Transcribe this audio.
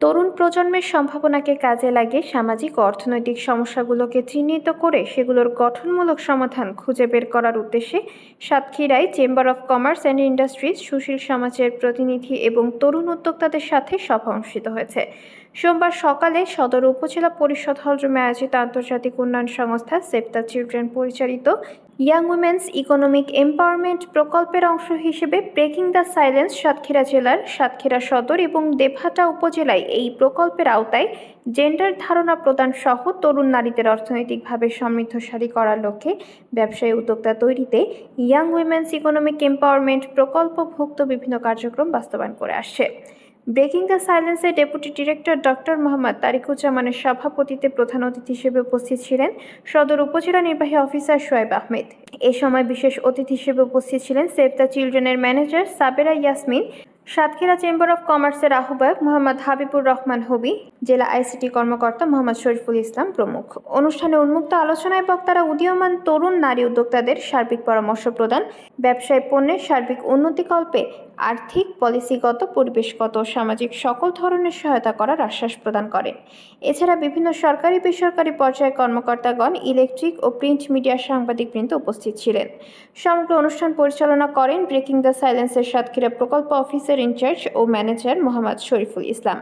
তরুণ প্রজন্মের সম্ভাবনাকে কাজে লাগিয়ে সামাজিক অর্থনৈতিক সমস্যাগুলোকে চিহ্নিত করে সেগুলোর গঠনমূলক সমাধান খুঁজে বের করার উদ্দেশ্যে সাতক্ষীরায় chamber of commerce and industries, সুশীল সমাজের প্রতিনিধি এবং তরুণ উদ্যোক্তাদের সাথে সভা অনুষ্ঠিত হয়েছে। সোমবার সকালে সদর উপজেলা পরিষদ হলরুমে আয়োজিত আন্তর্জাতিক উন্নয়ন সংস্থা দ্য চিলড্রেন পরিচালিত ইয়াং উইমেন্স ইকোনমিক এম্পাওয়ারমেন্ট প্রকল্পের অংশ হিসেবে ব্রেকিং দ্য সাইলেন্স সাতক্ষীরা জেলার সাতক্ষীরা সদর এবং দেভাটা উপজেলায় এই প্রকল্পের আওতায় জেন্ডার ধারণা প্রদান সহ তরুণ নারীদের অর্থনৈতিকভাবে সমৃদ্ধশালী করার লক্ষ্যে ব্যবসায়ী উদ্যোক্তা তৈরিতে ইয়াং উইমেন্স ইকোনমিক এম্পাওয়ারমেন্ট প্রকল্পভুক্ত বিভিন্ন কার্যক্রম বাস্তবায়ন করে আসছে। ব্রেকিং দ্য সাইলেন্সে ডেপুটি ডিরেক্টর ডক্টর মোহাম্মদ তারিকুজ্জামানের সভাপতিতে প্রধান অতিথি হিসেবে উপস্থিত ছিলেন সদর উপজেলা নির্বাহী অফিসার শোয়েব আহমেদ। এ সময় বিশেষ অতিথি হিসেবে উপস্থিত ছিলেন save the চিলড্রেনের manager Sabera Yasmin Satkhira chamber of কমার্সের আহ্বায়ক মোহাম্মদ হাবিবুর রহমান হবি, জেলা আইসিটি কর্মকর্তা মোহাম্মদ শরীফুল ইসলাম প্রমুখ। অনুষ্ঠানে উন্মুক্ত আলোচনায় বক্তারা উদীয়মান তরুণ নারী উদ্যোক্তাদের সার্বিক পরামর্শ প্রদান, ব্যবসায় পণ্যের সার্বিক উন্নতিকল্পে আর্থিক, পলিসিগত, পরিবেশগত সামাজিক সকল ধরনের সহায়তা করার আশ্বাস প্রদান করেন। এছাড়া বিভিন্ন সরকারি, বেসরকারি পর্যায়ে কর্মকর্তাগণ ইলেকট্রিক ও প্রিন্ট মিডিয়ার সাংবাদিকবৃন্দ উপস্থিত ছিলেন। সমগ্র অনুষ্ঠান পরিচালনা করেন ব্রেকিং দ্য সাইলেন্সের সাতক্ষীরা প্রকল্প অফিসের ইনচার্জ ও ম্যানেজার মোহাম্মদ শরীফুল ইসলাম।